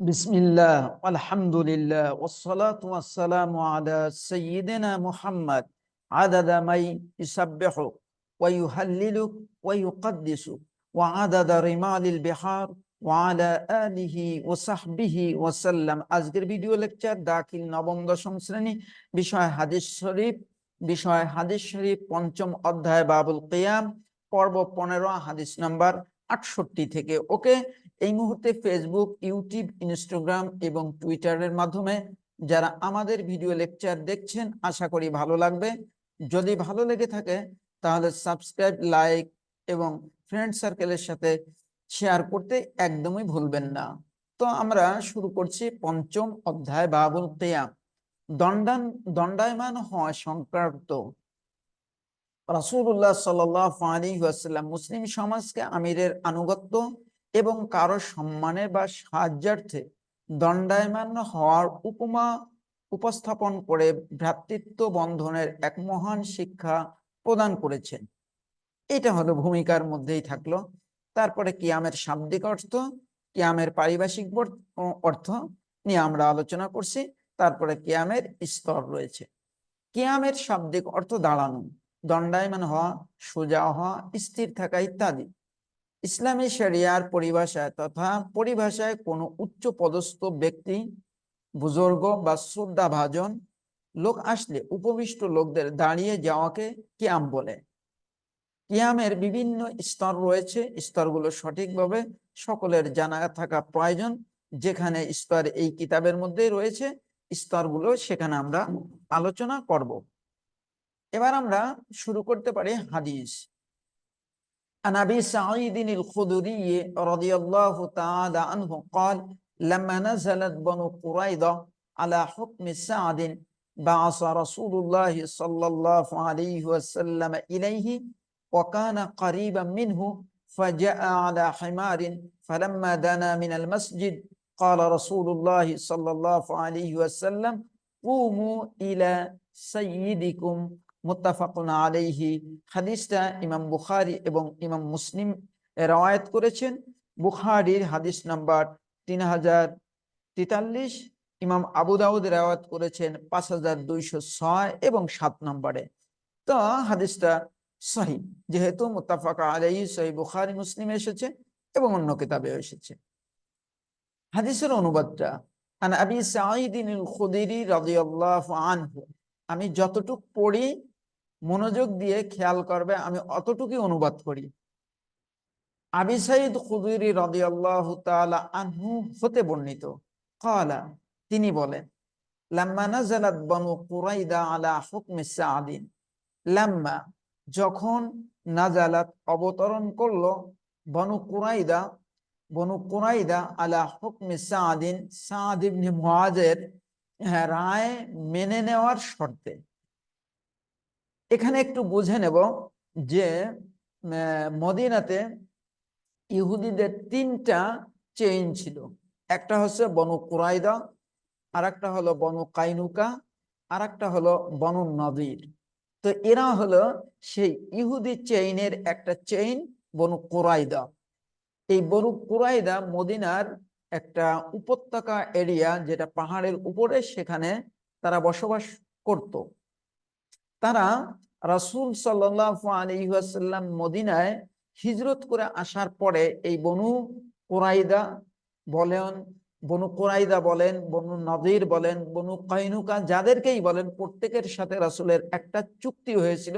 بسم الله والحمد لله والصلاة والسلام على سيدنا محمد عدد ما يسبح ويهلل ويقدس وعدد رمال البحار وعلى آله وصحبه وسلم আজকের video lecture দাখিল নবম দশম শ্রেণী বিষয় হাদিস শরীফ বিষয় হাদিস শরীফ পঞ্চম অধ্যায় বাবুল কিয়াম পর্ব পনেরো হাদিস নাম্বার আটষট্টি থেকে ওকে এই মুহূর্তে ফেসবুক ইউটিউব ইনস্টাগ্রাম এবং টুইটারের মাধ্যমে যারা আমাদের ভিডিও লেকচার দেখছেন, আশা করি ভালো লাগবে। যদি ভালো লেগে থাকে, তাহলে সাবস্ক্রাইব লাইক এবং ফ্রেন্ড সার্কেলের সাথে শেয়ার করতে একদমই ভুলবেন না। তো আমরা শুরু করছি পঞ্চম অধ্যায়, বাবুল কেয়াম। দণ্ডান, দণ্ডায়মান হওয়া সংক্রান্ত। রাসুল্লাহ ওয়াসাল্লাম মুসলিম সমাজকে আমিরের আনুগত্য এবং কারও সম্মানের বা সাহায্যার্থে দণ্ডায়মান হওয়ার উপমা উপস্থাপন করে ভ্রাতৃত্ব বন্ধনের এক মহান শিক্ষা প্রদান করেছেন। এটা হলো ভূমিকার মধ্যেই থাকল। তারপরে কিয়ামের শাব্দিক অর্থ, কিয়ামের পারিভাষিক অর্থ নিয়ে আমরা আলোচনা করছি। তারপরে কিয়ামের স্তর রয়েছে। কিয়ামের শাব্দিক অর্থ দাঁড়ানো, দণ্ডায়মান হওয়া, সোজা হওয়া, স্থির থাকা ইত্যাদি। ইসলামী শরিয়ার পরিভাষায় তথা পরিভাষায় কোনো উচ্চ পদস্থ ব্যক্তি, বুজুর্গ বা শ্রদ্ধাভাজন লোক আসলে উপবিষ্ট লোকদের দাঁড়িয়ে যাওয়াকে কিয়াম বলে। কিয়ামের বিভিন্ন স্তর রয়েছে, স্তরগুলো সঠিকভাবে সকলের জানা থাকা প্রয়োজন। যেখানে স্তর এই কিতাবের মধ্যে রয়েছে, স্তরগুলো সেখানে আমরা আলোচনা করব। এবার আমরা শুরু করতে পারি হাদিস। عن أبي سعيد الخدري رضي الله تعالى عنه قال لما نزلت بنو قريظة على حكم سعد بعث رسول الله صلى الله عليه وسلم إليه وكان قريبا منه فجاء على حمار فلما دنا من المسجد قال رسول الله صلى الله عليه وسلم قوموا إلى سيدكم. মুত্তাফাকুন আলাইহি। হাদিসটা ইমাম বুখারী এবং ইমাম মুসলিম করেছেন। বুখারীর হাদিস নাম্বার তিন হাজার তেতাল্লিশ। ইমাম আবু দাউদ করেছেন পাঁচ হাজার দুইশো ছয় এবং সাত নম্বরে। তো হাদিসটা সহি, যেহেতু মুত্তাফাক আলাইহি, সহি বুখারী, মুসলিম এসেছে এবং অন্য কিতাবে এসেছে। হাদিসের অনুবাদটা, আন আবি সাঈদিন খুদরি রাদিয়াল্লাহু আনহু আমি যতটুক পড়ি মনোযোগ দিয়ে খেয়াল করবে আমি অতটুকুই অনুবাদ করি। আবি সাইদ খুদরি রাদিয়াল্লাহু তাআলা আনহু হতে বর্ণিত। ক্বালা তিনি বলেন লাম্মা নাজালাত বনু কুরাইদা আলা সাদিন লাম্মা যখন নাজালাত অবতরণ করল বনু কুরাইদা বনু কুরাইদা আলা হুকমি সাদিন সাদ ইবনে মুআজের হ্যাঁ, রায় মেনে নেওয়ার শর্তে। এখানে একটু বুঝে নেব যে মদিনাতে ইহুদিদের তিনটা চেইন ছিল। একটা হচ্ছে বনু কুরাইদা আর একটা হলো বনু কাইনুকা আর একটা হলো বনু নদীর তো এরা হলো সেই ইহুদি চেইনের একটা চেইন বনু কুরাইদা। এই বনু কুরাইদা মদিনার একটা উপত্যকা এরিয়া যেটা পাহাড়ের উপরে, সেখানে তারা বসবাস করত। তারা রাসূল ওয়াসাল্লাম মদিনায় হিজরত করে আসার পরে এই বনু কোরাইদা বলেন, বনু কোরাইদা বলেন, বনু নদীর বলেন, বনু কাইনুকা যাদেরকেই বলেন, প্রত্যেকের সাথে রাসূলের একটা চুক্তি হয়েছিল,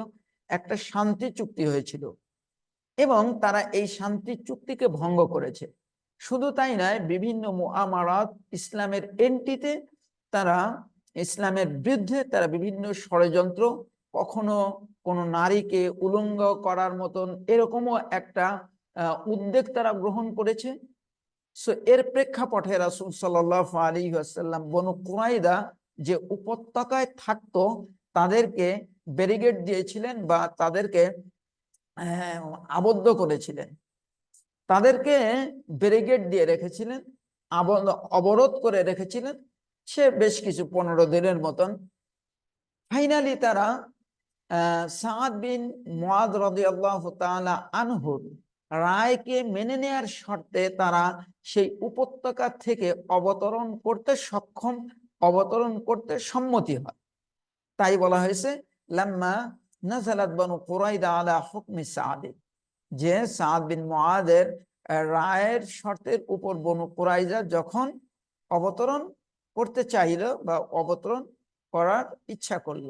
একটা শান্তি চুক্তি হয়েছিল। এবং তারা এই শান্তি চুক্তিকে ভঙ্গ করেছে। শুধু তাই নয়, বিভিন্ন মুআমারাত ইসলামের এন্টিতে তারা, ইসলামের বিরুদ্ধে তারা বিভিন্ন ষড়যন্ত্র কখনো কোনো নারীকে উলঙ্গ করার মতন এরকমও একটা উদ্যোগ তারা গ্রহণ করেছে। সো এর প্রেক্ষাপটে রাসূল সাল্লাহ আলী আসাল্লাম বনু কুরাইদা যে উপত্যকায় থাকতো তাদেরকে ব্যারিগেড দিয়েছিলেন বা তাদেরকে আহ, আবদ্ধ করেছিলেন। তাদেরকে ব্যারিগেড দিয়ে রেখেছিলেন অবরোধ করে রেখেছিলেন। সে বেশ কিছু পনেরো দিনের মতন। ফাইনালি তারা সাদ বিন মুআদ রাদিয়াল্লাহু তাআলা আনহুর রায়কে মেনে নেয়ার শর্তে তারা সেই উপত্যকা থেকে অবতরণ করতে সক্ষম, অবতরণ করতে সম্মতি হয়। তাই বলা হয়েছে, লাম্মা কুরাইদা আলা হুকমি যে সাদ বিন রায়ের শর্তের উপর বনু কুরাইজা যখন অবতরণ করতে চাইল বা অবতরণ করার ইচ্ছা করল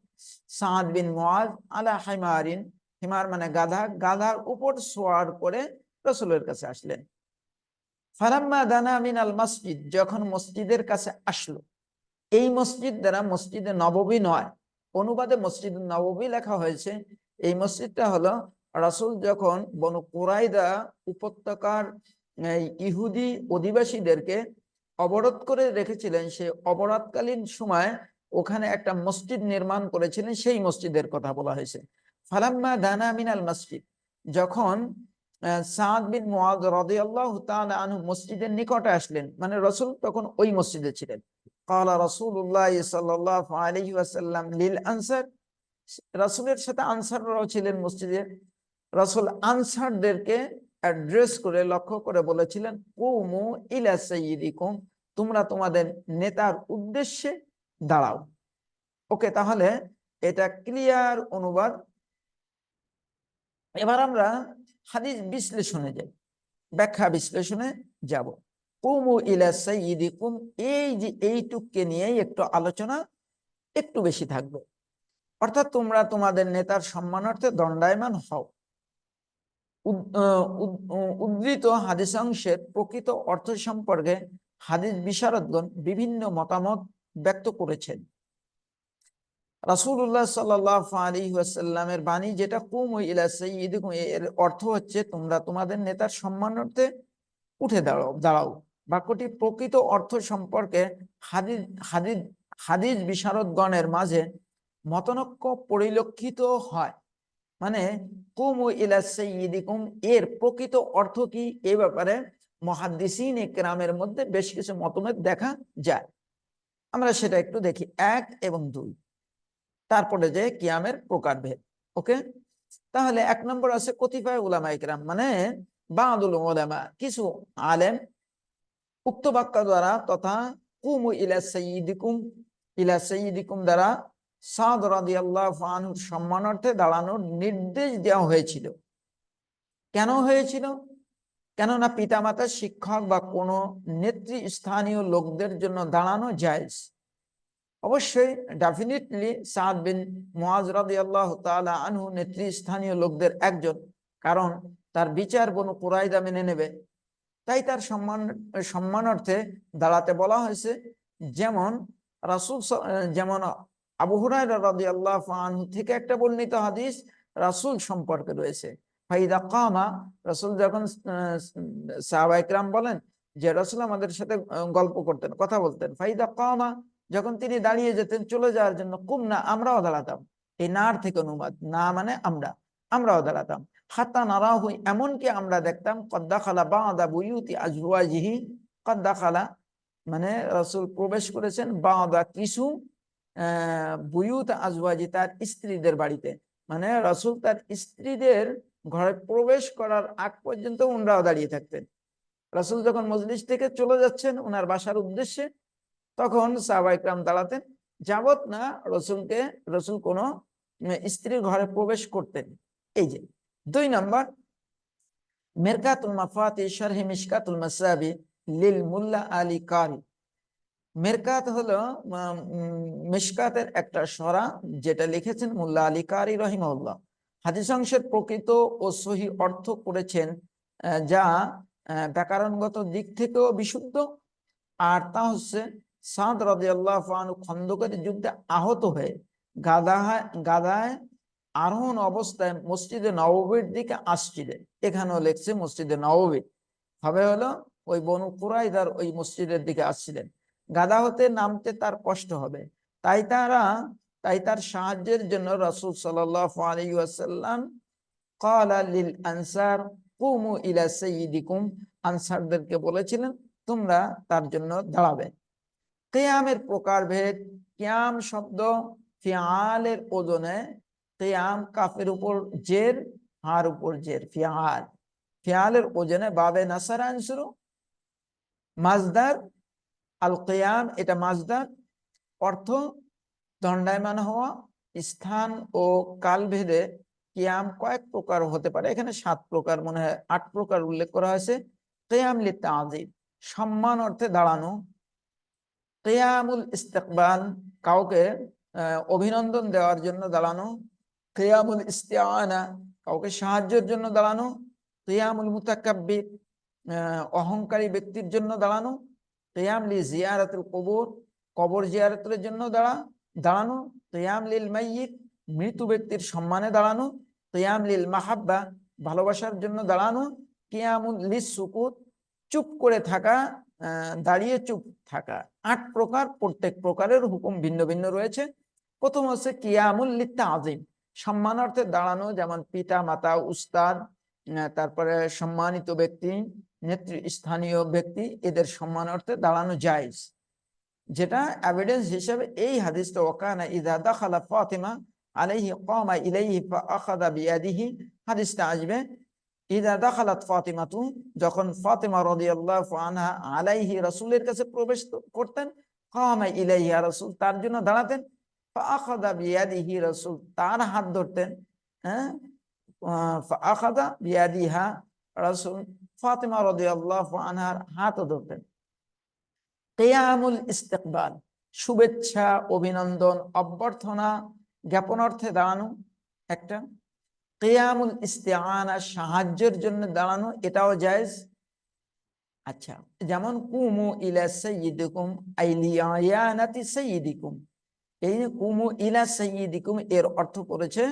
সাদ বিন মুআজ আলা হিমারিন, হিমার মানে গাধা, গাধার উপর সোয়ার করে রসুলের কাছে আসলেন। ফারাম্মা দানা মিন আল মসজিদ, যখন মসজিদের কাছে আসলো, এই মসজিদ দ্বারা মসজিদে নববী নয়, অনুবাদে মসজিদ নববী লেখা হয়েছে। এই মসজিদটা হলো রাসুল যখন বনু কুরাইদা উপত্যকার ইহুদি অধিবাসীদেরকে অবরোধ করে রেখেছিলেন, সে অবরোধকালীন সময় ওখানে একটা মসজিদ নির্মাণ করেছিলেন, সেই মসজিদের কথা বলা হয়েছে। ফালাম্মা দানা মিনাল মসজিদ, যখন মসজিদের নিকটে আসলেন মানে রসুল তখন ওই মসজিদে ছিলেন। আনসার সাথে ছিলেন মসজিদে। রাসুল আনসারদেরকে অ্যাড্রেস করে, লক্ষ্য করে বলেছিলেন ইলা তোমরা তোমাদের নেতার উদ্দেশ্যে দাঁড়াও। ওকে, তাহলে এটা ক্লিয়ার অনুবাদ। এবার আমরা হাদিস বিশ্লেষণে যাই, ব্যাখ্যা বিশ্লেষণে যাব। কুমু ইলা সাইয়িদিকুম এই যে এইটুককে নিয়েই একটু আলোচনা একটু বেশি থাকবে। অর্থাৎ তোমরা তোমাদের নেতার সম্মানার্থে দণ্ডায়মান হও। উদ্ধৃত হাদিসাংশের প্রকৃত অর্থ সম্পর্কে হাদিস বিশারদগণ বিভিন্ন মতামত ব্যক্ত করেছেন। রাসুল্লাহ সাল্লাহ আলী বাণী যেটা, কুম ইলা এর অর্থ হচ্ছে তোমরা তোমাদের নেতার সম্মানার্থে উঠে দাঁড়াও দাঁড়াও। বাক্যটি প্রকৃত অর্থ সম্পর্কে হাদিস হাদিস হাদিস বিশারদগণের মাঝে মতনক্য পরিলক্ষিত হয়। মানে কুম ইলা সঈদিকুম এর প্রকৃত অর্থ কি? এ ব্যাপারে মহাদিসিন একরামের মধ্যে বেশ কিছু মতভেদ দেখা যায়। আমরা সেটা একটু দেখি। এক এবং দুই। তারপরে যে কিয়ামের প্রকারভেদ। ওকে? তাহলে এক নম্বর আছে কতিপয় উলামা ইকরাম মানে বাদুল ওলামা কিছু আলেম উক্ত বাক্য দ্বারা তথা কুমু ইলা সঈদিকুম ইলা সঈদিকুম দ্বারা সাদ রাদি আল্লাহ ফানুর সম্মানার্থে দাঁড়ানোর নির্দেশ দেওয়া হয়েছিল। কেন হয়েছিল? কেননা পিতামাতা, শিক্ষক বা কোনো নেত্রী স্থানীয় লোকদের জন্য দাঁড়ানো যায়। অবশ্যই ডেফিনেটলি সাদ বিন মুআজ আল্লাহ আনহু নেতৃস্থানীয় লোকদের একজন, কারণ তার বিচার বনু কুরাইদা মেনে নেবে। তাই তার সম্মান, সম্মানার্থে দাঁড়াতে বলা হয়েছে, যেমন রাসুল যেমন আবু হুরাই রাদি আল্লাহ আনহু থেকে একটা বর্ণিত হাদিস রাসুল সম্পর্কে রয়েছে। ফাইদা কামা, রাসুল যখন বলেন যে রাসুল আমাদের সাথে গল্প করতেন, কথা বলতেন। ফাইদা কামা, যখন তিনি দাঁড়িয়ে যেতেন চলে যাওয়ার জন্য কুম না আমরাও দাঁড়াতাম। এই নার থেকে অনুবাদ, না মানে আমরা, আমরাও দাঁড়াতাম। হাতা নারা হই এমনকি আমরা দেখতাম কদ্দা খালা বা আদা বুয়ুতি আজহুয়াজিহি কদ্দা খালা মানে রসুল প্রবেশ করেছেন বা আদা কিছু বুয়ুত আজওয়াজি তার স্ত্রীদের বাড়িতে। মানে রসুল তার স্ত্রীদের ঘরে প্রবেশ করার আগ পর্যন্ত উনরাও দাঁড়িয়ে থাকতেন। রসুল যখন মজলিস থেকে চলে যাচ্ছেন ওনার বাসার উদ্দেশ্যে, তখন সাহবাইকরাম দাঁড়াতেন। যাবত না রসুলকে, রসুল কোন স্ত্রীর ঘরে প্রবেশ করতেন। এই যে, দুই নম্বর, মেরকাতুল মাফাতি শারহি মিশকাতুল মাসাবি লিল মুল্লা আলী কারি। মেরকাত হলো মিশকাতের একটা সরা যেটা লিখেছেন মুল্লা আলী কারি রহিমউল্লাহ হাদিস অংশের প্রকৃত ও সহি অর্থ করেছেন যা ব্যাকরণগত দিক থেকেও বিশুদ্ধ। আর তা হচ্ছে সাদ রাজি আল্লাহ খন্দকের যুদ্ধে আহত হয়ে গাদায় গাদায় আরোহণ অবস্থায় মসজিদে নববীর দিকে আসছিলেন। এখানেও লেখছে মসজিদে নববী। হবে হলো ওই বনু কুরাইদার ওই মসজিদের দিকে আসছিলেন। গাদা হতে নামতে তার কষ্ট হবে। তাই তারা তাই তার সাহায্যের জন্য রসুল সাল্লাম কালা লিল আনসার, কুমু ইলা সৈয়িদিকুম আনসারদেরকে বলেছিলেন, তোমরা তার জন্য দাঁড়াবে। কেয়ামের প্রকারভেদ, কিয়াম শব্দ ফিয়ালের ওজনে কেয়াম কাফের উপর জের, হার উপর জের ফিয়াল ফিয়ালের ওজনে বাবে নাসার আনসুরু। মাজদার, আল কেয়াম এটা মাজদার। অর্থ দণ্ডায়মান হওয়া, স্থান ও কালভেদে কিয়াম কয়েক প্রকার হতে পারে। এখানে সাত প্রকার, মনে হয় আট প্রকার উল্লেখ করা হয়েছে। কেয়াম লিতে আজিব সম্মান অর্থে দাঁড়ানো। কেয়ামুল ইস্তেকবাল, কাউকে অভিনন্দন দেওয়ার জন্য দাঁড়ানো। কেয়ামুল ইস্তিয়ানা কাউকে সাহায্যের জন্য দাঁড়ানো। কেয়ামুল মুতাকাব্বির অহংকারী ব্যক্তির জন্য দাঁড়ানো। কেয়াম লি জিয়ারাতুল কবর কবর জিয়ারতের জন্য দাঁড়া। দাঁড়ানো কেয়াম লিল মাইয়িত মৃত্যু ব্যক্তির সম্মানে দাঁড়ানো কেয়াম লিল মাহাব্বা, ভালোবাসার জন্য দাঁড়ানো, কেয়ামুল লিস সুকুত, চুপ করে থাকা দাঁড়িয়ে চুপ থাকা। আট প্রকার, প্রত্যেক প্রকারের হুকুম ভিন্ন ভিন্ন রয়েছে। প্রথম হচ্ছে কিয়ামুল লিত্তা আজিম সম্মানার্থে দাঁড়ানো, যেমন পিতা, মাতা, উস্তাদ তারপরে সম্মানিত ব্যক্তি নেত্রী স্থানীয় ব্যক্তি, এদের সম্মানার্থে দাঁড়ানো জায়জ। যেটা এভিডেন্স হিসেবে এই হাদিসটা ওকানা ইদা দাখালা ফাতিমা আলাইহি কামা ইলাইহি ফাআখাযা বিয়াদিহি হাদিসটা আসবে, ইদা দাখালাত ফাতিমাতু যখন ফাতিমা রাদিয়াল্লাহু আনহা আলাইহি রাসূলের কাছে প্রবেশ করতেন কামা ইলাইহি রাসূল তার জন্য দাঁড়াতেন, ফাআখাযা বিয়াদিহি রাসূল তার হাত ধরতেন হ্যাঁ ফাআখাযা বিয়াদিহা রাসূল ফাতিমা রাদিয়াল্লাহু আনহার হাতও ধরতেন। কেয়ামুল ইস্তেকবাল। শুভেচ্ছা, অভিনন্দন, অভ্যর্থনা জ্ঞাপন অর্থে দাঁড়ানো একটা। কেয়ামুল ইস্তেআনা, সাহায্যের জন্য দাঁড়ানো, এটাও জায়েজ। আচ্ছা যেমন, কুমু ইলা সৈয়িদিকুম আইলিয়ানাতি সৈয়িদিকুম এই কুমু ইলা সৈয়িদিকুম এর অর্থ করেছে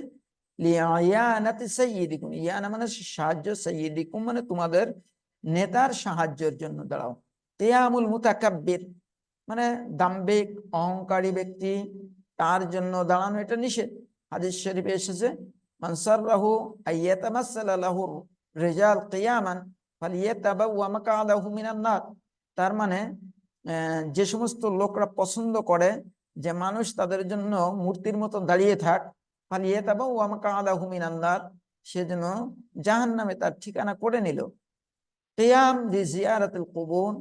লিয়ানাতি সৈয়িদিকুম ইয়ানা মানে সাহায্য সৈয়িদিকুম মানে তোমাদের নেতার সাহায্যের জন্য দাঁড়াও। কেয়ামুল মুতাকাব্বির। মানে দাম্বিক অহংকারী ব্যক্তি, তার জন্য দাঁড়ানো এটা নিষেধ। হাদিস শরীফে এসেছে মানসাররাহু আইয়াতামাসসালা লাহু রিজাল কিয়ামান ফালিয়াতাবাওয়া মাকআদাহু মিনান নার। তার মানে যে সমস্ত লোকরা পছন্দ করে যে মানুষ তাদের জন্য মূর্তির মতো দাঁড়িয়ে থাক ফালিয়াতাবাওয়া মাকআদাহু মিনান নার, সে যেন জাহান্নামে তার ঠিকানা করে নিল। কিয়াম দি জিয়ারাতুল কুবুর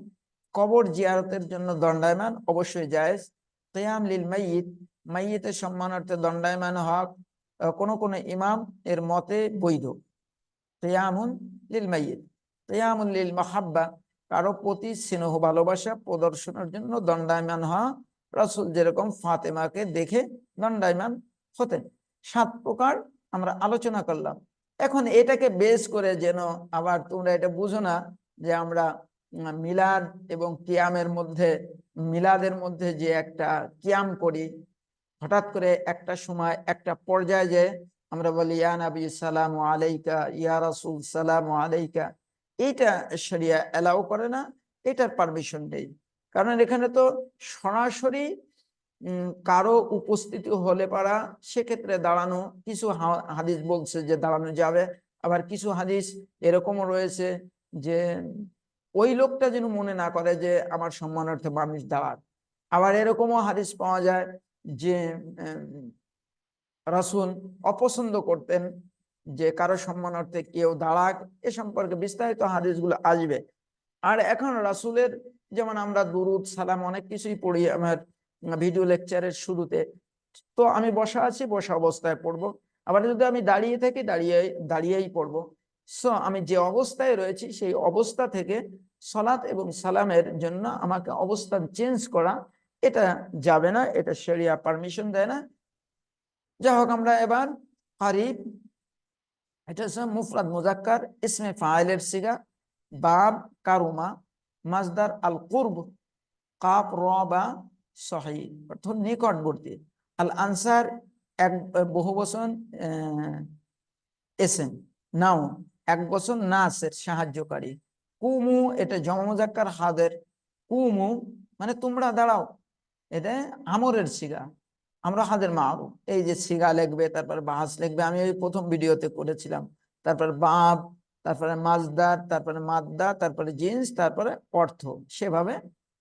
কবর জিয়ারতের জন্য দণ্ডায়মান, অবশ্যই জায়েজ। কিয়াম লিল মাইয়িত, মাইয়িতের সম্মানার্থে দণ্ডায়মান হক কোন কোন ইমাম এর মতে বৈধ। কেয়ামুন লিল মাইয়িত, কেয়ামুন লিল মাহাব্বা, কারও প্রতি স্নেহ, ভালোবাসা প্রদর্শনের জন্য দণ্ডায়মান হওয়া রসুল যেরকম ফাতেমাকে দেখে দণ্ডায়মান হতেন। সাত প্রকার আমরা আলোচনা করলাম। এখন এটাকে বেশ করে যেন আবার তোমরা এটা বুঝো না যে আমরা মিলাদ এবং কিয়ামের মধ্যে, মিলাদের মধ্যে যে একটা কিয়াম করি, হঠাৎ করে একটা সময়, একটা পর্যায়ে যে আমরা বলি, ইয়া নবী, সালাম আলাইকা, ইয়া রাসুল, সালাম আলাইকা। এইটা শরিয়া অ্যালাউ করে না, এটার পারমিশন নেই। কারণ এখানে তো সরাসরি কারও উপস্থিতি হলে পারা, সেক্ষেত্রে দাঁড়ানো, কিছু হাদিস বলছে যে দাঁড়ানো যাবে। আবার কিছু হাদিস এরকমও রয়েছে যে ওই লোকটা যেন মনে না করে যে আমার সম্মানার্থে মানুষ দাঁড়াক আবার এরকমও হাদিস পাওয়া যায় যে রাসুল অপছন্দ করতেন যে কারও সম্মানার্থে কেউ দাঁড়াক, এ সম্পর্কে বিস্তারিত হাদিসগুলো আসবে। আর এখন রাসুলের যেমন আমরা দুরুদ, সালাম অনেক কিছুই পড়ি আমার ভিডিও লেকচারের শুরুতে, তো আমি বসা আছি, বসা অবস্থায় পড়ব। আবার যদি আমি দাঁড়িয়ে থাকি, দাঁড়িয়ে, দাঁড়িয়েই পড়ব। সো আমি যে অবস্থায় রয়েছি সেই অবস্থা থেকে সলাৎ এবং সালামের জন্য আমাকে অবস্থান চেঞ্জ করা এটা যাবে না এটা সেরিয়া পারমিশন দেয় না। যা হোক আমরা এবার কারিব এটা হচ্ছে মুফরাদ মুজাক্কার ইসমে ফাইলের সিগা বাব কারুমা মাজদার আল কুরব কাপ র বা সহি অর্থ নিকটবর্তী। আল আনসার এক বহু বচন আহ, এসেম নাও এক বছর নাসের সাহায্যকারী। কুমু, এটা জমজাক্কার হাদের। কুমু মানে তোমরা দাঁড়াও, এটা আমরের সিগা আমরা হাদের মারু এই যে সিগা লিখবে, তারপর বাহাস লিখবে, আমি ওই প্রথম ভিডিওতে করেছিলাম। তারপর বাব তারপরে মাজদার, তারপরে মাদ্দা, তারপরে জিন্স, তারপরে অর্থ, সেভাবে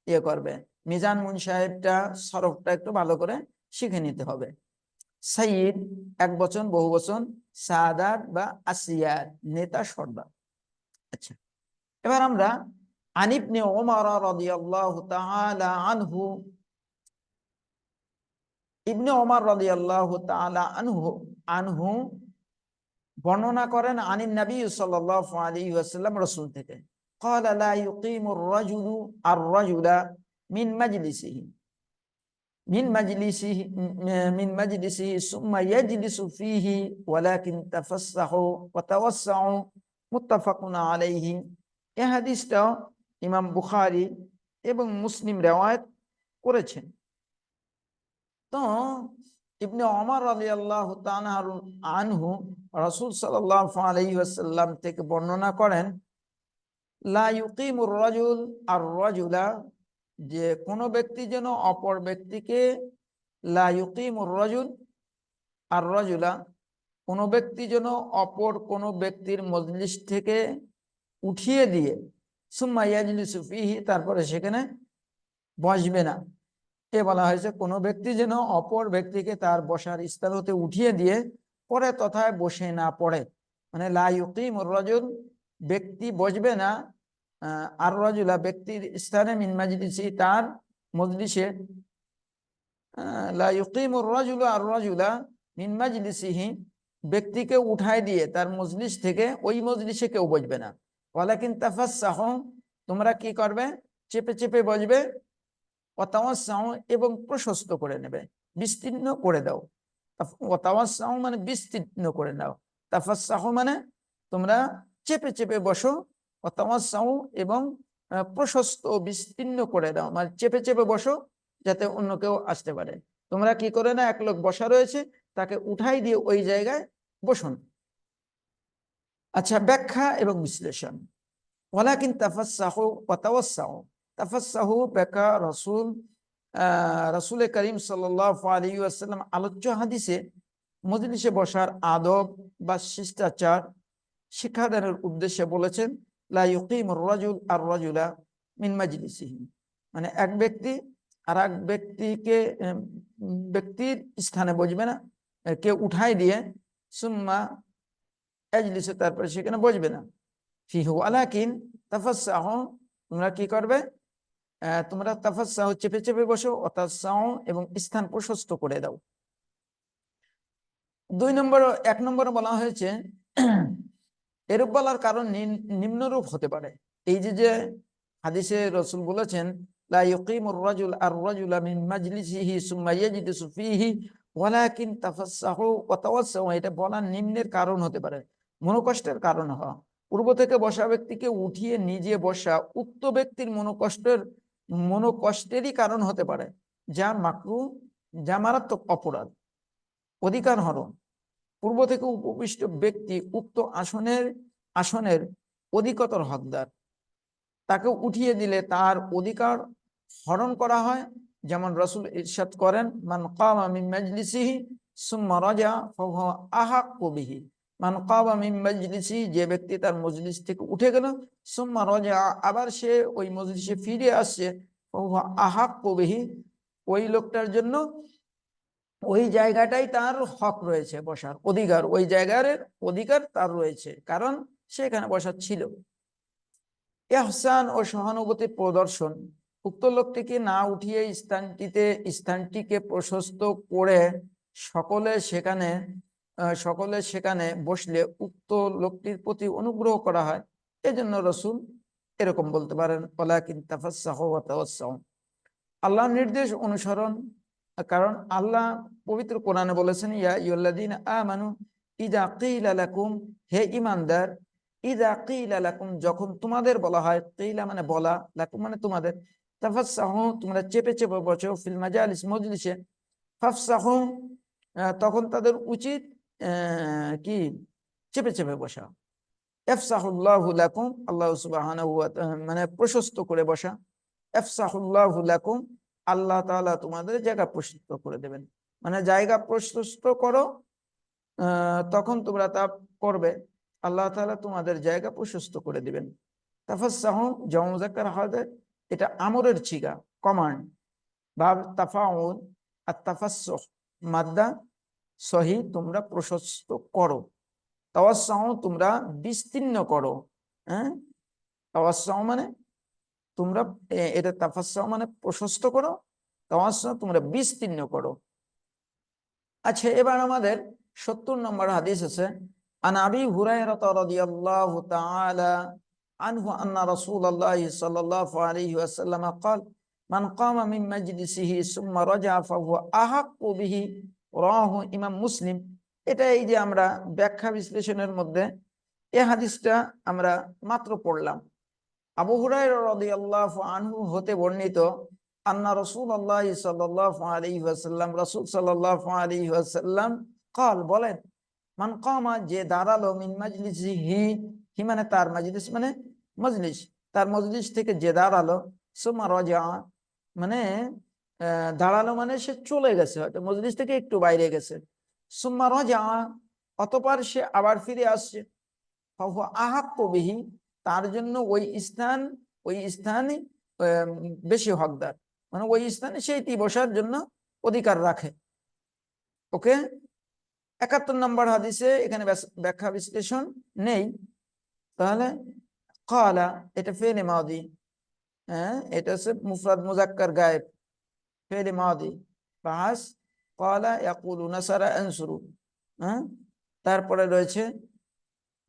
ইয়ে করবে। মিজান মুন সাহেবটা, সরফটা একটু ভালো করে শিখে নিতে হবে। সাইদ এক বচন, বহু বচন সাদার বা আসিয়ার নেতা সর্দার আচ্ছা এবার আমরা আনিবনে ওমর রাদিয়াল্লাহু তাআলা আনহু ইবনে ওমর রাদিয়াল্লাহু তাআলা আনহু আনহু বর্ণনা করেন আনিন নবী সাল্লাল্লাহু আলাইহি ওয়াসাল্লাম রাসূল থেকে قال لا يقيم الرجل الرجل من مجلسه মিন majlisi মিন মাজলিসি, সুম্মা ইয়াজলিসু ফিহি, ওয়ালাকিন তাফাসসাহু ওয়া তাওয়াসসাউ মুত্তাফাকুন আলাইহি। এই হাদিসটা ইমাম বুখারি এবং মুসলিম রেওয়ায়াত করেছেন। তো ইবনে ওমর রাদিয়াল্লাহু তাআলা আনহু রাসূল সাল্লাল্লাহু আলাইহি ওয়াসাল্লাম থেকে বর্ণনা করেন, লা ইউকিমুর রাজুল আর রাজুলা যে কোনো ব্যক্তি যেন অপর ব্যক্তিকে, লা ইউকিমুর রাজুল আর রাজুলা কোনো ব্যক্তি যেন অপর কোনো ব্যক্তির মজলিস থেকে উঠিয়ে দিয়ে, সুম্মা তারপরে সেখানে বসবে না। এ বলা হয়েছে? কোনো ব্যক্তি যেন অপর ব্যক্তিকে তার বসার স্থান হতে উঠিয়ে দিয়ে, পরে তথায় বসে না পড়ে। মানে লা ইউকিমুর রাজুল ব্যক্তি বসবে না আর রাজুলা ব্যক্তির স্থানে মিন মাজলিসি তার মজলিসে লা ইউকিমুর রাজুলু আর রাজুলা মিন মাজলিসিহি ব্যক্তিকে উঠায় দিয়ে তার মজলিস থেকে ওই মজলিসে কেউ বসবে না। ওয়ালাকিন তাফাসসাহ, তোমরা কি করবে? চেপে চেপে বসবে অতাওয়াসাহ এবং প্রশস্ত করে নেবে, বিস্তীর্ণ করে দাও। অতাওয়াসাহ মানে বিস্তীর্ণ করে নাও। তাফাসাহ মানে তোমরা চেপে চেপে বসো অতাওয়াসাহ এবং প্রশস্ত বিস্তীর্ণ করে দাও। মানে চেপে চেপে বসো যাতে অন্য কেউ আসতে পারে। তোমরা কি করে না এক লোক বসা রয়েছে, তাকে উঠাই দিয়ে ওই জায়গায় বসুন। আচ্ছা ব্যাখ্যা এবং বিশ্লেষণ। ওয়ালাকিন তাফাসাহু ওয়াতাওয়াসাহু তাফাসাহু ব্যাখ্যা, রসুল রসুল করিম সাল্লাল্লাহু আলাইহি ওয়াসাল্লাম আলোচ্য হাদিসে মজলিসে বসার আদব বা শিষ্টাচার শিক্ষাদানের উদ্দেশ্যে বলেছেন রাজুল আর মিন এক ব্যক্তি আর এক ব্যক্তিকে ব্যক্তির স্থানে বসবে না কেউ উঠাই দিয়ে সুম্মা এজলিসে তারপরে সেখানে বসবে না। ফিহু আলাকিন তাফাসাহ তোমরা কি করবে? তোমরা তাফাসাহ চেপে চেপে বসো অতাসাহ এবং স্থান প্রশস্ত করে দাও। দুই নম্বর, এক নম্বর বলা হয়েছে এরূপ বলার কারণ নিম- নিম্নরূপ হতে পারে। এই যে যে হাদিসে রসুল বলেছেন এটা বলার নিম্নের কারণ হতে পারে, মনোকষ্টের কারণ হওয়া। পূর্ব থেকে বসা ব্যক্তিকে উঠিয়ে নিজে বসা উক্ত ব্যক্তির মনোকষ্টের, মনোকষ্টেরই কারণ হতে পারে, যা মাকরু, যা মারাত্মক অপরাধ, অধিকার হরণ। পূর্ব থেকে উপবিষ্ট ব্যক্তি উক্ত আসনের আসনের অধিকতর হকদার। তাকে উঠিয়ে দিলে তার অধিকার হরণ করা হয়। যেমন রসুল ইরশাদ করেন, মান কামা মিন মাজলিসিহি সুম্মা রাজা ফাহুয়া আহাক্কু বিহি। মান কামা মিন মাজলিসি যে ব্যক্তি তার মজলিস থেকে উঠে গেল, সুম্মা রাজা, আবার সে ওই মজলিসে ফিরে আসছে, ফাহুয়া আহাক্কু বিহি। ওই লোকটার জন্য ওই জায়গাটাই তার হক রয়েছে বসার অধিকার, ওই জায়গার অধিকার তার রয়েছে, কারণ সে এখানে বসার ছিল ইহসান ও সহানুভূতি প্রদর্শন, উক্ত লোকটিকে না উঠিয়ে স্থানটিতে, স্থানটিকে প্রশস্ত করে সকলে সেখানে সকলে সেখানে বসলে উক্ত লোকটির প্রতি অনুগ্রহ করা হয়। এজন্য রসুল এরকম বলতে পারেন আল্লাহর নির্দেশ অনুসরণ কারণ আল্লাহ পবিত্র কোরআনে বলেছেন, ইয়া ইউল্লাদিন আমানু ইদা কিলা লাকুম, হে ইমানদার ইদা কিলা লাকুম, যখন তোমাদের বলা হয়, কিলা মানে বলা, লাকুম মানে তোমাদের, তাফাসসাহু, তোমরা চেপে চেপে বসো, ফিল মাজালিস, মজলিসে, ফাফসাহু তখন তাদের উচিত কি, চেপে চেপে বসা। এফসাহুল্লাহু লাকুম, আল্লাহ তাআলা মানে প্রশস্ত করে বসা। এফসাহুল্লাহু লাকুম আল্লাহ তাআলা তোমাদের জায়গা প্রশস্ত করে দেবেন। মানে জায়গা প্রশস্ত করো তখন তোমরা তা করবে। আল্লাহ তালা তোমাদের জায়গা প্রশস্ত করে দিবেন। তাফাসসাহু জামু মুযাক্কার হাজার এটা আমরের চিগা কমান্ড। ভাব তাফাউন আর তাফাসসুহ, মাদ্দা সহি তোমরা প্রশস্ত করো। তাওয়াসাও তোমরা বিস্তীর্ণ করো হ্যাঁ? তাওয়াসাও মানে তোমরা এ- এটা তাফাসাও মানে প্রশস্ত করো তাওয়াসাও তোমরা বিস্তীর্ণ করো আচ্ছা এবার আমাদের সত্তর নম্বর হাদিস আছে আন আবি হুরায়রা রাদিয়াল্লাহু তাআলা আনহু আন্না রাসূলুল্লাহ সাল্লাল্লাহু আলাইহি ওয়াসাল্লাম قال من قام من مجلسه ثم رجع فهو أحق به রাহু ইমাম মুসলিম এটা এই যে আমরা ব্যাখ্যা বিশ্লেষণের মধ্যে এ হাদিসটা আমরা মাত্র পড়লাম আবু হুরাই রদি আল্লাহ আনহু হতে বর্ণিত, আন্না রসুল আল্লাহ সাল্লাহ রসুল সাল্লাহ কল বলেন, মান কমা, যে দাঁড়াল মিন মজলিস হি হি মানে তার মাজলিস? মানে মজলিস। তার মজলিস থেকে যে দাঁড়াল সোমা রজা মানে দাঁড়াল মানে সে চলে গেছে, হয়তো মজলিস থেকে একটু বাইরে গেছে। সোমা রজা অতপার সে আবার ফিরে আসছে। আহাক্য বিহি তার জন্য ওই স্থান, ওই স্থানে বেশি হকদার। মানে ওই স্থানে সেইটি বসার জন্য অধিকার রাখে। ওকে? একাত্তর নম্বর হাদিসে এখানে ব্যাখ্যা বিশ্লেষণ নেই। তাহলে কালা এটা ফেলে মাদি হ্যাঁ এটা হচ্ছে মুফরাদ মুজাক্কার গায়েব। ফেলে মাদি বাহাস কালা ইয়াকুলু নাসারা আনসুরু হ্যাঁ তারপরে রয়েছে,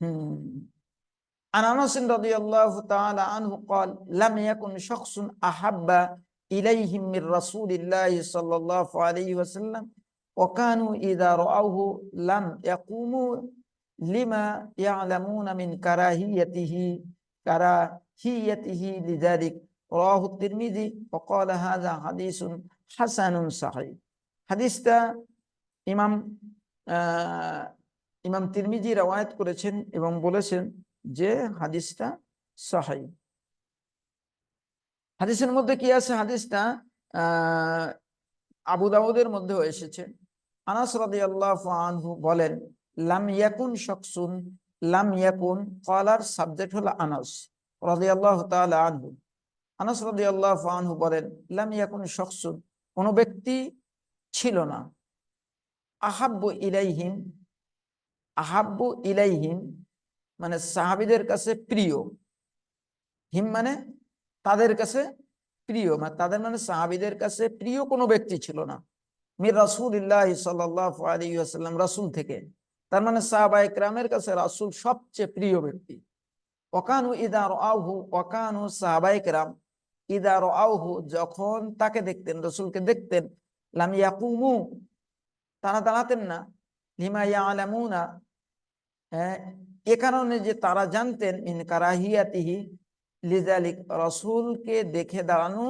হুম عن أنس رضي الله تعالى عنه قال لم يكن شخص أحب إليهم من رسول الله صلى الله عليه وسلم وكانوا إذا رأوه لم يقوموا لما يعلمون من كراهيته كراهيته لذلك؟ رواه الترمذي وقال هذا حديث حسن صحيح. حديث ইমাম آه، إمام ترمذي রাওয়ায়াত করেছেন امام بولشن যে হাদিসটা সহাই হাদিসের মধ্যে কি আছে? হাদিসটা আবু দাউদের মধ্যেও এসেছে। আনাস আনহু বলেন, লাম ইয়াকুন শাকসুন লাম ইয়াকুন কলার সাবজেক্ট আনাস তাআলা আনহু। আনাস রাদিয়াল্লাহু আনহু বলেন, লাম ইয়াকুন শাকসুন কোন ব্যক্তি ছিল না। আহাব্বু ইলাইহিম আহাব্বু ইলাইহিম মানে সাহাবিদের কাছে প্রিয়। হিম মানে তাদের কাছে প্রিয় মানে তাদের মানে সাহাবিদের কাছে প্রিয় কোনো ব্যক্তি ছিল না। মির সাল্লাল্লাহু আলাইহি ওয়াসাল্লাম রাসূল থেকে। তার মানে সাহাবা ইকরামের কাছে রাসূল সবচেয়ে প্রিয় ব্যক্তি। ওয়াকানু ইদা রাআহু ওয়াকানু সাহাবা ইকরাম ইদা রাআহু যখন তাকে দেখতেন, রাসূলকে দেখতেন, লাম ইয়াকুমু, তারা দাঁড়াতেন না। লিমা ইয়ালামুনা হ্যাঁ এ কারণে যে তারা জানতেন, ইন কারাহিয়াতিহি লিজালিক রসুলকে দেখে দাঁড়ানো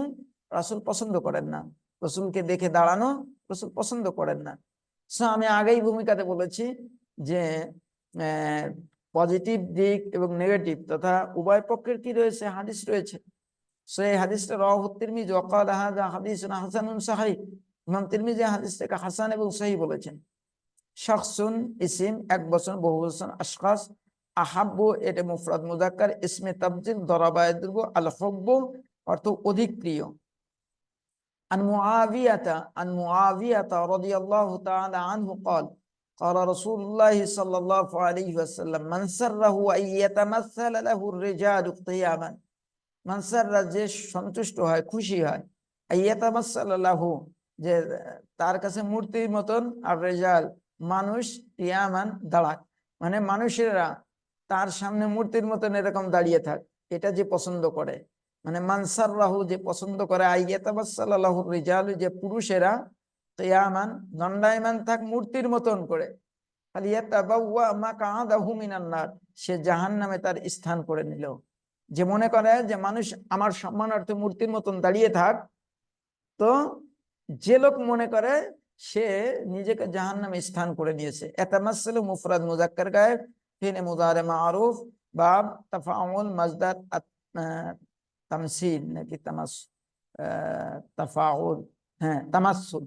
রাসূল পছন্দ করেন না। রসুলকে দেখে দাঁড়ানো রসুল পছন্দ করেন না। সো আমি আগেই ভূমিকাতে বলেছি যে পজিটিভ দিক এবং নেগেটিভ তথা উভয় পক্ষের কি রয়েছে? হাদিস রয়েছে। সেই হাদিসটা রাহু তিরমিজি ওয়াকাল হাযা হাদিসুন হাসানুন সাহিহ। ইমাম তিরমিজি হাদিসটাকে হাসান এবং সহিহ বলেছেন। শাখসুন ইসিম এক বছর, বহু বছর আশখাস আহাব্বু এটা মুফরাদ মুজাক্কার ইসমে তাবজিল দরাবায়দুর্গ আল হব্বু অর্থ অধিক প্রিয় عن معاوية عن معاوية رضي الله تعالى عنه قال قال رسول الله صلى الله عليه وسلم من سره أن يتمثل له الرجال قياما من سر যে সন্তুষ্ট হয় খুশি হয় أن يتمثل له যে তার কাছে মূর্তির মতন আর রেজাল মানুষ ইয়ামান দাঁড়াক মানে মানুষেরা তার সামনে মূর্তির মতন এরকম দাঁড়িয়ে থাক। এটা যে পছন্দ করে। মানে মানসার রাহু যে পছন্দ করে আইয়াতাবাসাল্লাহুর যে পুরুষেরা কিয়ামান, দণ্ডায়মান থাক মূর্তির মতন করে। সে জাহান্নামে তার স্থান করে নিল। যে মনে করে যে মানুষ আমার সম্মানার্থে মূর্তির মতন দাঁড়িয়ে থাক, তো যে লোক মনে করে সে নিজেকে জাহান্নামে স্থান করে নিয়েছে। এতামাসসালু মুফরাদ মুজাক্কার গায়েব মুদারে মারুফ বাব তাফাউল মাজদার তামসিল নাকি তামাস আহ, তাফাউল হ্যাঁ তামাসসুল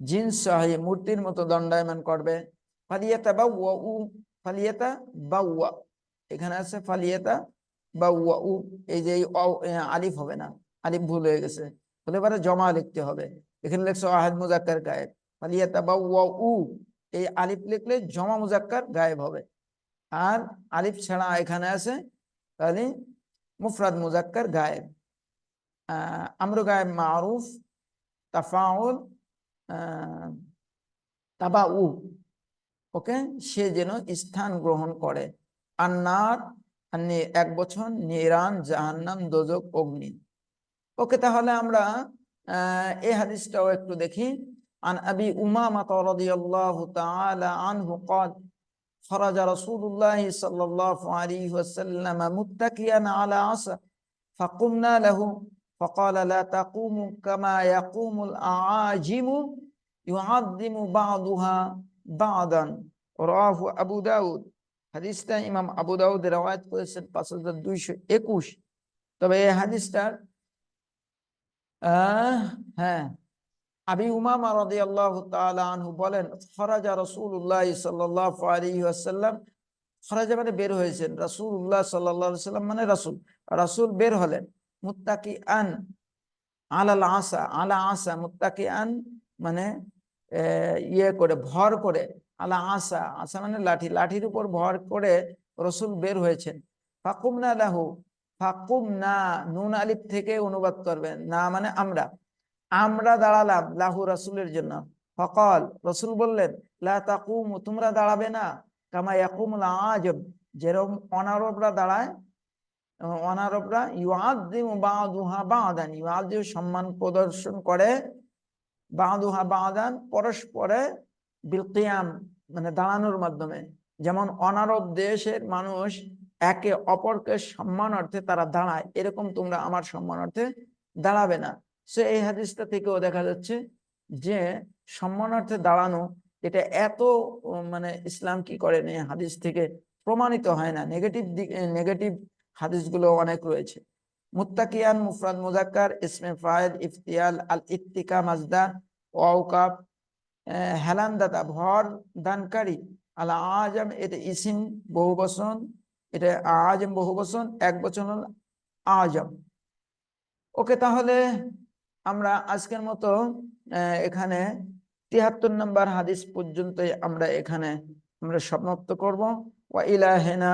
জিন্স সহায় মূর্তির মতো দণ্ডায়মান করবে. ফালিয়াতা বা উ ফালিয়াতা বা এখানে আছে ফালিয়াতা বা উ এই যে আলিফ হবে না। আলিফ ভুল হয়ে গেছে। হলে পরে জমা লিখতে হবে। এখানে লিখছো আহাদ মুজাক্কার গায়েব। ফালিয়াতা বা উ এই আলিফ লিখলে জমা মুজাক্কার গায়েব হবে। আর আলিফ ছাড়া এখানে আছে তাহলে মুফরাদ মুজাক্কার গায়েব আহ আমর গায়েব মারুফ তাফাউল আহ, তাবাউ ওকে সে যেন স্থান গ্রহণ করে আন্নার আন্নি এক বছর নিরান জাহান্নাম দোজক অগ্নি ওকে তাহলে আমরা আহ, এই হাদিসটাও একটু দেখি عن أبي أمامة رضي الله تعالى عنه قال خرج رسول الله صلى الله عليه وسلم متكئا على عصا فقمنا له فقال لا تقوموا كما يقوم الأعاجم يعظم بعضها بعضا رواه أبو داود হাদিসটা ইমাম আবু দাউদ রওয়ায়াত করেছেন পাঁচ হাজার দুইশো একুশ তবে এই হাদিসটার আহ হ্যাঁ আবি উমামা রাদিয়াল্লাহু তাআলা আনহু বলেন, খরাজা রাসূলুল্লাহ সাল্লাল্লাহু আলাইহি ওয়াসাল্লাম, খরাজা মানে বের হয়েছেন সাল্লাল্লাহু আলাইহি ওয়াসাল্লাম মানে রাসূল রাসূল বের হলেন মুত্তাকি আন আলাল আসা, আলা আসা মুত্তাকি আন মানে ইয়ে করে, ভর করে, আলা আসা আসা মানে লাঠি, লাঠির উপর ভর করে রসুল বের হয়েছেন ফাকুম না লাহু ফাকুম না নুন আলিফ থেকে অনুবাদ করবেন, না মানে আমরা আমরা দাঁড়ালাম লাহু রাসুলের জন্য। ফকল, রসুল বললেন, লা তাকুম, তোমরা দাঁড়াবে না। কামা ইয়াকুমুল আজম যেরকম অনারবরা দাঁড়ায়, অনারবরা ইউআযিমু বা'দুহা বা'দান, ইউআযিমু সম্মান প্রদর্শন করে, বা'দুহা বা'দান পরস্পরে বিল কিয়াম মানে দাঁড়ানোর মাধ্যমে। যেমন অনারব দেশের মানুষ একে অপরকে সম্মান অর্থে তারা দাঁড়ায়, এরকম তোমরা আমার সম্মান অর্থে দাঁড়াবে না। সে এই হাদিসটা থেকেও দেখা যাচ্ছে যে সম্মানার্থে দাঁড়ানো এটা এত মানে ইসলাম কি করেন এই হাদিস থেকে প্রমাণিত হয় না। নেগেটিভ দিক নেগেটিভ হাদিসগুলো অনেক রয়েছে। মুত্তাকিয়ান মুফরাদ মুজাক্কার ইসমে ফাইল ইফতিয়াল আল ইত্তিকা মাজদা ওয়াউকাফ আহ, হেলান দাতা ভর দানকারী আল আজম এটা ইসিম বহু বচন এটা আজম বহু বচন এক বচন আজম। ওকে তাহলে আমরা আজকের মতো এখানে তিয়াত্তর নম্বর হাদিস পর্যন্তই আমরা এখানে আমরা সমাপ্ত করব। ওয়া ইলাহেনা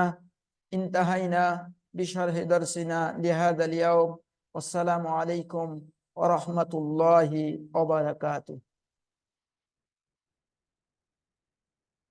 ইনতাহাইনা বিশরহি দর্শিনা লিহাদ আলিয়াও আসসালামু আলাইকুম ওয়া রাহমাতুল্লাহি ওয়া বারাকাতুহু।